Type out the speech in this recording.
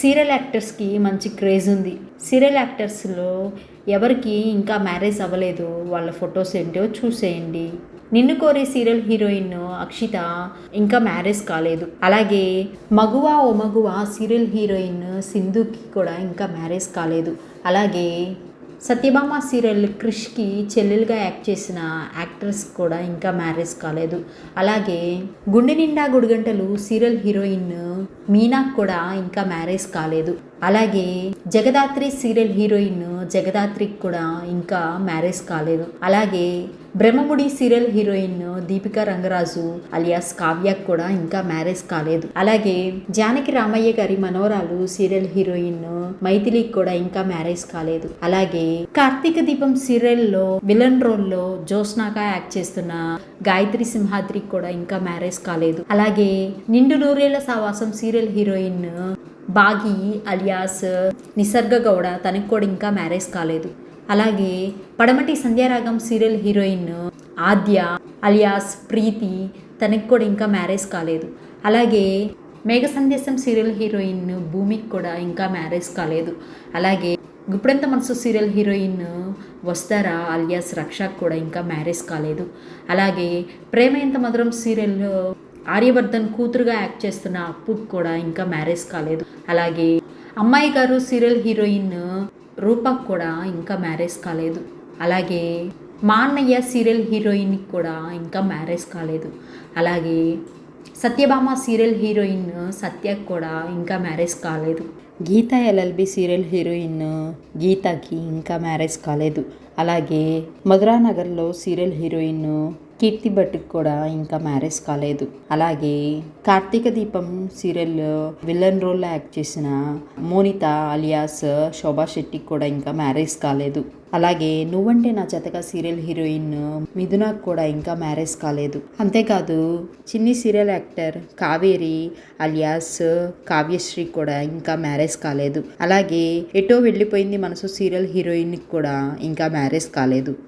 Serial యాక్టర్స్కి మంచి craze ఉంది. Serial యాక్టర్స్లో ఎవరికి ఇంకా మ్యారేజ్ అవ్వలేదు. వాళ్ళ ఫొటోస్ ఏంటో చూసేయండి. నిన్ను కోరే సీరియల్ హీరోయిన్ అక్షిత ఇంకా మ్యారేజ్ కాలేదు. అలాగే మగువా ఓ మగువా సీరియల్ హీరోయిన్ సింధుకి కూడా ఇంకా మ్యారేజ్ కాలేదు. అలాగే సత్యభామ సీరియల్ క్రిష్కి చెల్లెలుగా యాక్ట్ చేసిన యాక్ట్రెస్ కూడా ఇంకా మ్యారేజ్ కాలేదు. అలాగే గుండె నిండా గుడిగంటలు సీరియల్ హీరోయిన్ మీనాకు కూడా ఇంకా మ్యారేజ్ కాలేదు. అలాగే జగదాత్రి సీరియల్ హీరోయిన్ జగదాత్రికి కూడా ఇంకా మ్యారేజ్ కాలేదు. అలాగే Brahmamudi serial heroine Deepika Rangaraju alias కావ్యకు కూడా ఇంకా మ్యారేజ్ కాలేదు. అలాగే జానకి రామయ్య గారి మనవరాలు సీరియల్ హీరోయిన్ మైథిలికి కూడా ఇంకా మ్యారేజ్ కాలేదు. అలాగే కార్తీక దీపం సీరియల్లో విలన్ రోల్లో జోస్నాగా యాక్ట్ చేస్తున్న గాయత్రి సింహాద్రికి కూడా ఇంకా మ్యారేజ్ కాలేదు. అలాగే Nindu Noorella Saavasam serial heroine Bagi alias Nisarga Gowda తనకు కూడా ఇంకా మ్యారేజ్ కాలేదు. అలాగే Padamati Sandhyaragam serial heroine Aadya alias Preethi తనకి కూడా ఇంకా మ్యారేజ్ కాలేదు. అలాగే మేఘ సందేశం సీరియల్ హీరోయిన్ భూమికి కూడా ఇంకా మ్యారేజ్ కాలేదు. అలాగే గుప్పుడంత మనసు సీరియల్ హీరోయిన్ వస్తారా అలియాస్ రక్షకు కూడా ఇంకా మ్యారేజ్ కాలేదు. అలాగే ప్రేమ ఎంత మధురం సీరియల్లో ఆర్యవర్ధన్ కూతురుగా యాక్ట్ చేస్తున్న అప్పుకు కూడా ఇంకా మ్యారేజ్ కాలేదు. అలాగే అమ్మాయి గారు సీరియల్ హీరోయిన్ రూపకు కూడా ఇంకా మ్యారేజ్ కాలేదు. అలాగే మా అన్నయ్య సీరియల్ హీరోయిన్కి కూడా ఇంకా మ్యారేజ్ కాలేదు. అలాగే సత్యభామ సీరియల్ హీరోయిన్ సత్యకు కూడా ఇంకా మ్యారేజ్ కాలేదు. గీత ఎల్ఎల్బి సీరియల్ హీరోయిన్ గీతకి ఇంకా మ్యారేజ్ కాలేదు. అలాగే మధురానగర్లో సీరియల్ హీరోయిన్ కీర్తి భట్కి కూడా ఇంకా మ్యారేజ్ కాలేదు. అలాగే కార్తీక దీపం సీరియల్ విలన్ రోల్లో యాక్ట్ చేసిన మోనిత అలియాస్ శోభా శెట్టికి కూడా ఇంకా మ్యారేజ్ కాలేదు. అలాగే నువ్వంటే నా జతగా సీరియల్ హీరోయిన్ మిథునకు కూడా ఇంకా మ్యారేజ్ కాలేదు. అంతేకాదు Chinni serial actor Kaveri alias Kavyasri కూడా ఇంకా మ్యారేజ్ కాలేదు. అలాగే ఎటో వెళ్ళిపోయింది మనసు సీరియల్ హీరోయిన్కి కూడా ఇంకా మ్యారేజ్ కాలేదు.